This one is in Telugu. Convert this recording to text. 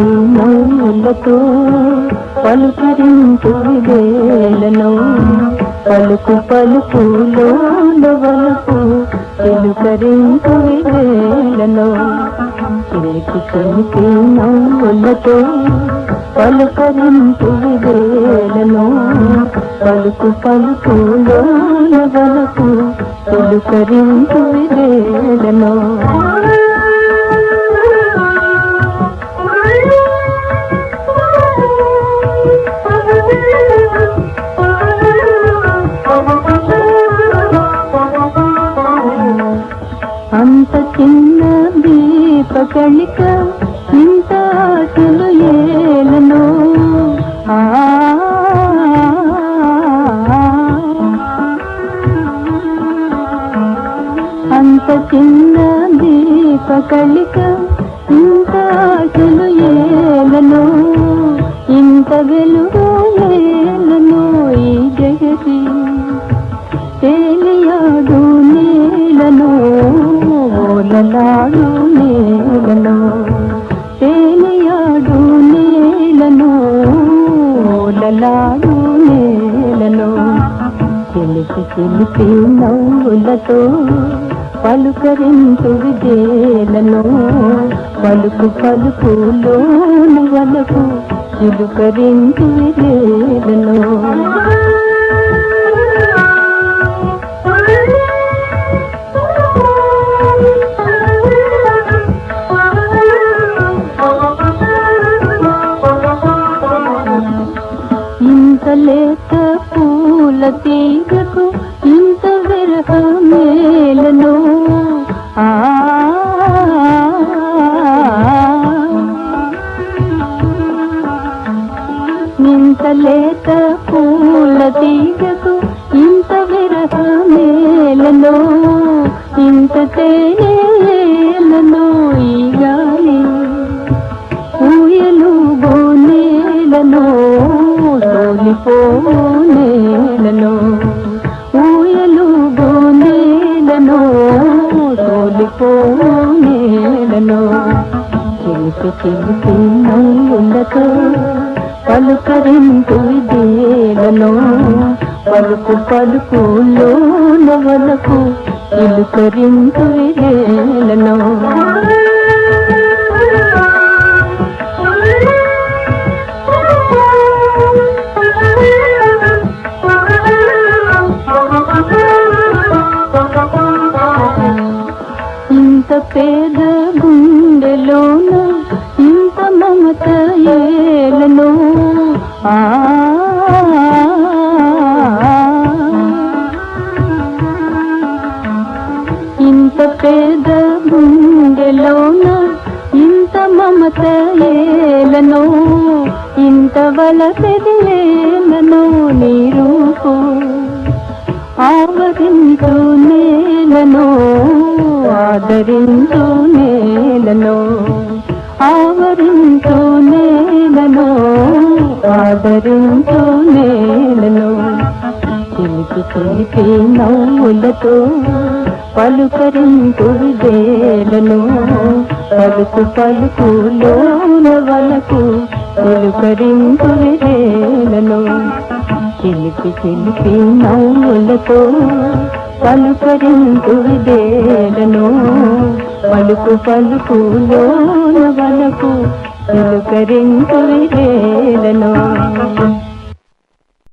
చిలిపి పలుకరింపు వేలను. పలుకు పలుకులో వలకు చిలుకరింపు వేలను. చిలిపి చిలిపి నవ్వులతో పలుకరింపు వేలను. పలుకు పలుకులో వలకు చిలుకరింపు వేలను. కలిక ఇంత ఆశలు ఏలను. ఆ అంత చిన్న దీపకళిక ఇంత ఆశలు ఏలను. ఇంత వెలుగు ఏలను ఈ జగతి. తేలియాడు నీలను ఓలలాడు ఓలలాడు నీలను చిలిపి చిలిపి నవ్వులతో పలుకరించు విజేలను. పలుకు పలుకులో వలకు చిలుకరించు విజేలను. ఇంత లేత పూల తీగకు ఇంత విరహ మేలను. ఆ ఇంత లేత పూల తీగకు చిలిపి చిలిపి నవ్వులతో పలుకరింపు విదేలను పలుకు పలుకులో నవలకు చిలుకరింపు విదేలను ఇంత పేద ఇంత పేద గుండెలోన ఇంత మమత ఏలను ఇంత వలసెదిలేలను నీ రూపు ఆవరించు నేలను ఆదరించు నేలను. ఆవరించు నేలను ఆదరించు నేలను చిలిపి చిలిపి నవ్వులతో పలుకరింపు విదేలను పలుకు పలుకు లోన వలకు పలుకరింపు విదేలను చిలిపి చిలిపి నవ్వులతో పలుకరింపు విదేలను పలుకు పలుకులో వనకు పలుకరించు విదేలను